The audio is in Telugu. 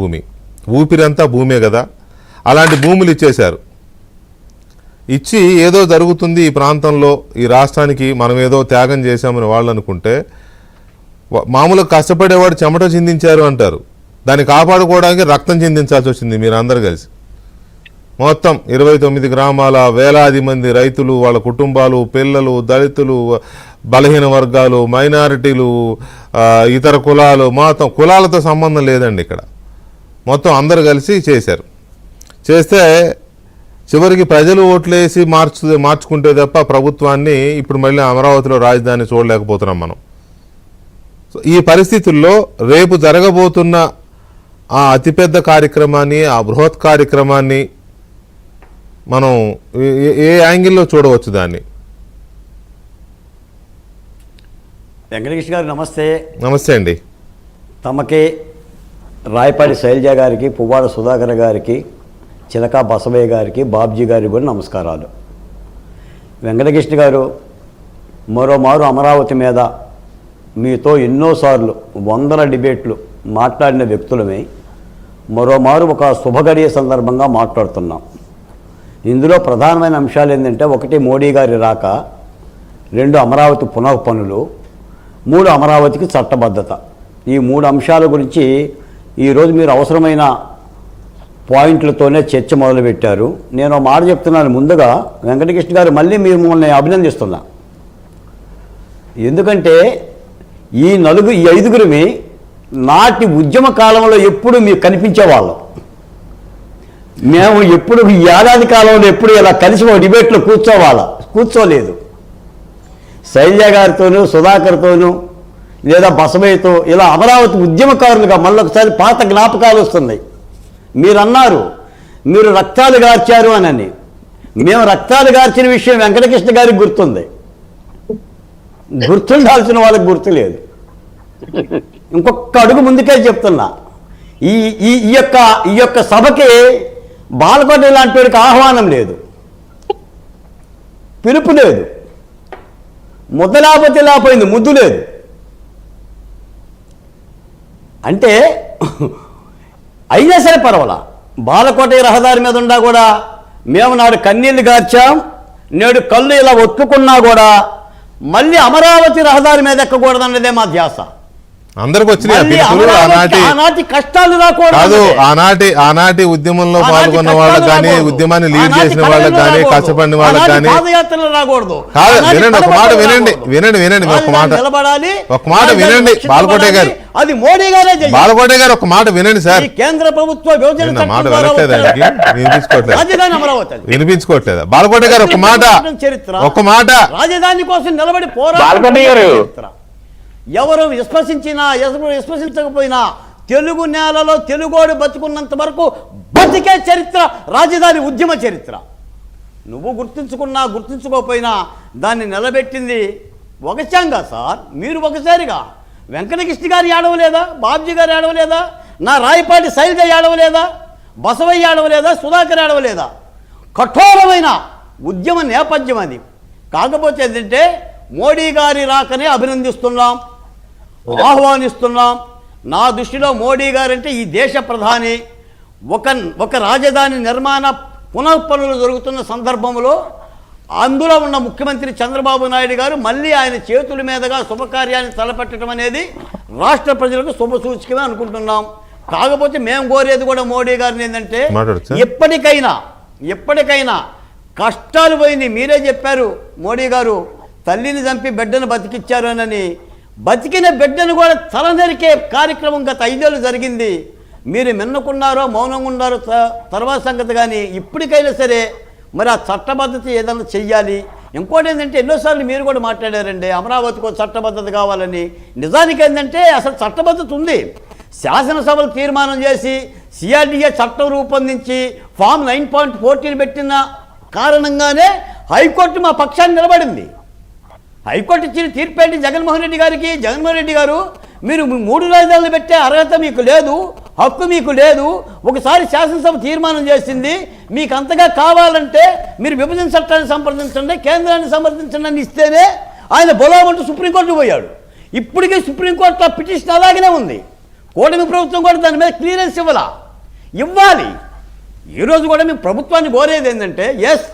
భూమి. ఊపిరంతా భూమే కదా. అలాంటి భూములు ఇచ్చేశారు. ఇచ్చి ఏదో జరుగుతుంది ఈ ప్రాంతంలో ఈ రాష్ట్రానికి మనం ఏదో త్యాగం చేశామని వాళ్ళు అనుకుంటే మామూలుగా కష్టపడేవాడు చెమట చిందించారు అంటారు. దాన్ని కాపాడుకోవడానికి రక్తం చిందించాల్సి వచ్చింది మీరు అందరు కలిసి. మొత్తం ఇరవై తొమ్మిది గ్రామాల వేలాది మంది రైతులు వాళ్ళ కుటుంబాలు పిల్లలు దళితులు బలహీన వర్గాలు మైనారిటీలు ఇతర కులాలు మొత్తం కులాలతో సంబంధం లేదండి ఇక్కడ. మొత్తం అందరు కలిసి చేశారు. చేస్తే చివరికి ప్రజలు ఓట్లేసి మార్చు మార్చుకుంటే తప్ప ప్రభుత్వాన్ని ఇప్పుడు మళ్ళీ అమరావతిలో రాజధాని చూడలేకపోతున్నాం మనం. ఈ పరిస్థితుల్లో రేపు జరగబోతున్న ఆ అతిపెద్ద కార్యక్రమాన్ని ఆ బృహత్ కార్యక్రమాన్ని మనం ఏ యాంగిల్లో చూడవచ్చు దాన్ని? వెంకటకృష్ణ గారు నమస్తే. నమస్తే అండి. తమకి రాయపాటి శైలజ గారికి పువ్వాడ సుధాకర్ గారికి చిలక బసవయ్య గారికి బాబ్జీ గారికి కూడా నమస్కారాలు. వెంకటకృష్ణ గారు మరోమారు అమరావతి మీద మీతో ఎన్నోసార్లు వందల డిబేట్లు మాట్లాడిన వ్యక్తులమే. మరోమారు ఒక శుభగడియ సందర్భంగా మాట్లాడుతున్నాం. ఇందులో ప్రధానమైన అంశాలు ఏంటంటే ఒకటి మోడీ గారి రాక రెండు అమరావతి పునః పనులు మూడు అమరావతికి చట్టబద్ధత. ఈ మూడు అంశాల గురించి ఈరోజు మీరు అవసరమైన పాయింట్లతోనే చర్చ మొదలుపెట్టారు. నేను మాట చెప్తున్నాను ముందుగా. వెంకటకృష్ణ గారు మళ్ళీ మీరు మిమ్మల్ని అభినందిస్తున్నా. ఎందుకంటే ఈ నలుగు ఈ ఐదుగురిమి నాటి ఉద్యమ కాలంలో ఎప్పుడు మీకు కనిపించేవాళ్ళం. మేము ఎప్పుడు ఈ ఏడాది కాలంలో ఎప్పుడు ఇలా కలిసి ఒక డిబేట్లో కూర్చోవాలా కూర్చోలేదు. శైలజ గారితోనూ సుధాకర్తోనూ లేదా బసవేతో ఇలా అమరావతి ఉద్యమకారులుగా మళ్ళొకసారి పాత జ్ఞాపకాలు వస్తున్నాయి. మీరన్నారు మీరు రక్తాలు గార్చారు అని మేము రక్తాలు గార్చిన విషయం వెంకటకృష్ణ గారికి గుర్తుంది. గుర్తుండాల్సిన వాళ్ళకి గుర్తు లేదు. ఇంకొక అడుగు ముందుకే చెప్తున్నా. ఈ ఈ ఈ యొక్క ఈ యొక్క సభకి బాలకోట లాంటి వాడికి ఆహ్వానం లేదు. పిలుపు లేదు. ముద్దలాపతిలా పోయింది ముద్దు లేదు. అంటే అయినా సరే పర్వాలా. బాలకోట రహదారి మీద ఉండా కూడా మేము నాడు కన్నీళ్ళు గార్చాం నేడు కళ్ళు ఇలా ఒత్తుకున్నా కూడా మళ్ళీ అమరావతి రహదారి మీద ఎక్కకూడదన్నదే మా ధ్యాస. అందరికి వచ్చినాయి ఆనాటి కష్టాలు రాకూడదు. ఆనాటి ఆనాటి ఉద్యమంలో పాల్గొన్న వాళ్ళకి కానీ. ఉద్యమాన్ని లీడ్ చేసిన వాళ్ళకి కానీ. కష్టపడిన వాళ్ళకి కానీ రాకూడదు కాదు, వినండి, ఒక మాట వినండి. వినండి, వినండి, ఒక మాట. నిలబడాలి ఒక మాట వినండి. బాలకోటే గారు. అది మోడీ గారే. బాలకోట గారు ఒక మాట వినండి సార్ ఈ కేంద్ర ప్రభుత్వ మాట ద్వారా వినట్లేదు వచ్చిన ఆయనకి వినిపించుకోవట్లేదు బాలకోట గారు ఒక మాట చరిత్ర ఒక మాట రాజధాని కోసం నిలబడి బాలకోటి గారు. ఎవరు విశ్వసించినా ఎవరు విశ్వసించకపోయినా తెలుగు నేలలో తెలుగోడు బతుకున్నంత వరకు బతికే చరిత్ర రాజధాని ఉద్యమ చరిత్ర. నువ్వు గుర్తించుకున్నా గుర్తించుకోకపోయినా దాన్ని నిలబెట్టింది ఒకసాంగా సార్ మీరు ఒకసారిగా. వెంకటకృష్ణ గారు ఏడవలేదా? బాబ్జీ గారు ఏడవలేదా? నా రాయపాటి శైలజ ఏడవలేదా? బసవయ్య ఏడవలేదా? సుధాకర్ ఏడవలేదా? కఠోరమైన ఉద్యమ నేపథ్యం అది. కాకపోతే ఏంటంటే మోడీ గారి రాకనే అభినందిస్తున్నాం. ఆహ్వానిస్తున్నాం. నా దృష్టిలో మోడీ గారంటే ఈ దేశ ప్రధాని. ఒక ఒక రాజధాని నిర్మాణ పునఃపనులు జరుగుతున్న సందర్భంలో అందులో ఉన్న ముఖ్యమంత్రి చంద్రబాబు నాయుడు గారు మళ్ళీ ఆయన చేతుల మీదుగా శుభకార్యాన్ని తలపెట్టడం అనేది రాష్ట్ర ప్రజలకు శుభ సూచకమే అనుకుంటున్నాం. కాకపోతే మేము కోరేది కూడా మోడీ గారిని ఏంటంటే? ఎప్పటికైనా ఎప్పటికైనా కష్టాలు పోయింది మీరే చెప్పారు మోడీ గారు. తల్లిని చంపి బిడ్డను బతికిచ్చారు అని బతికిన బిడ్డను కూడా తలనరికే కార్యక్రమం గత ఐదేళ్ళు జరిగింది. మీరు మిన్నకున్నారో మౌనంగా ఉన్నారో త- తర్వాత సంగతి కానీ ఇప్పటికైనా సరే మరి ఆ చట్టబద్ధత ఏదైనా చెయ్యాలి. ఇంకోటి ఏంటంటే ఎన్నోసార్లు మీరు కూడా మాట్లాడారండి అమరావతికి ఒక చట్టబద్ధత కావాలని. నిజానికి ఏంటంటే అసలు చట్టబద్ధత ఉంది. శాసనసభలు తీర్మానం చేసి సిఆర్డీఏ చట్టం రూపొందించి ఫామ్ నైన్ పాయింట్ ఫోర్టీన్ పెట్టిన కారణంగానే హైకోర్టు మా పక్షాన్ని నిలబడింది. హైకోర్టు ఇచ్చిన తీర్పు ఏంటి జగన్మోహన్ రెడ్డి గారికి? జగన్మోహన్ రెడ్డి గారు మీరు మూడు రాజధానులు పెట్టే అర్హత మీకు లేదు హక్కు మీకు లేదు ఒకసారి శాసనసభ తీర్మానం చేసింది మీకు అంతగా కావాలంటే మీరు విభజన చట్టాన్ని సంప్రదించండి కేంద్రాన్ని సంప్రదించండి అని ఇస్తేనే ఆయన బొలామంటూ సుప్రీంకోర్టు పోయాడు. ఇప్పటికీ సుప్రీంకోర్టు ఆ పిటిషన్ అలాగనే ఉంది. కూటమి ప్రభుత్వం కూడా దాని మీద క్లియరెన్స్ ఇవ్వాలా? ఇవ్వాలి. ఈరోజు కూడా మేము ప్రభుత్వాన్ని కోరేది ఏంటంటే ఎస్